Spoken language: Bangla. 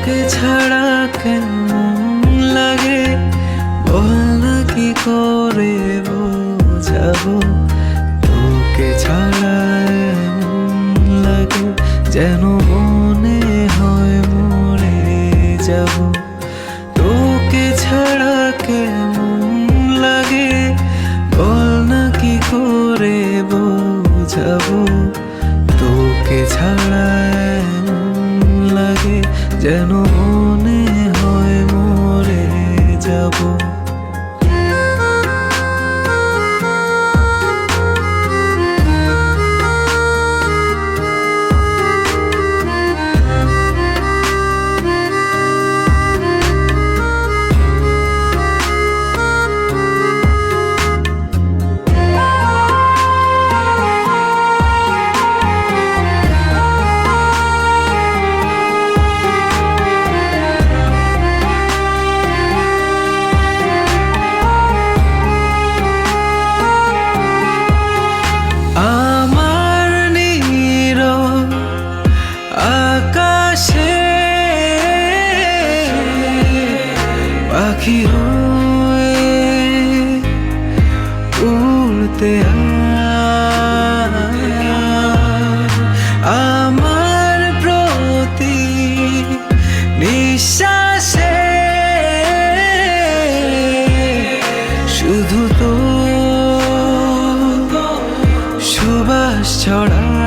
তোকে ছাড়া কেমন লাগে? বল না কি করে বোঝাবো? তোকে ছাড়া লাগে যেন মনে হয় মরে যাব। তোকে ছাড়া কেমন লাগে? বল না কি করে বোঝাবো? যেন পাখি হয়ে উড়তে আমার প্রতি নিঃশ্বাসে শুধু তো সুবাস ছড়া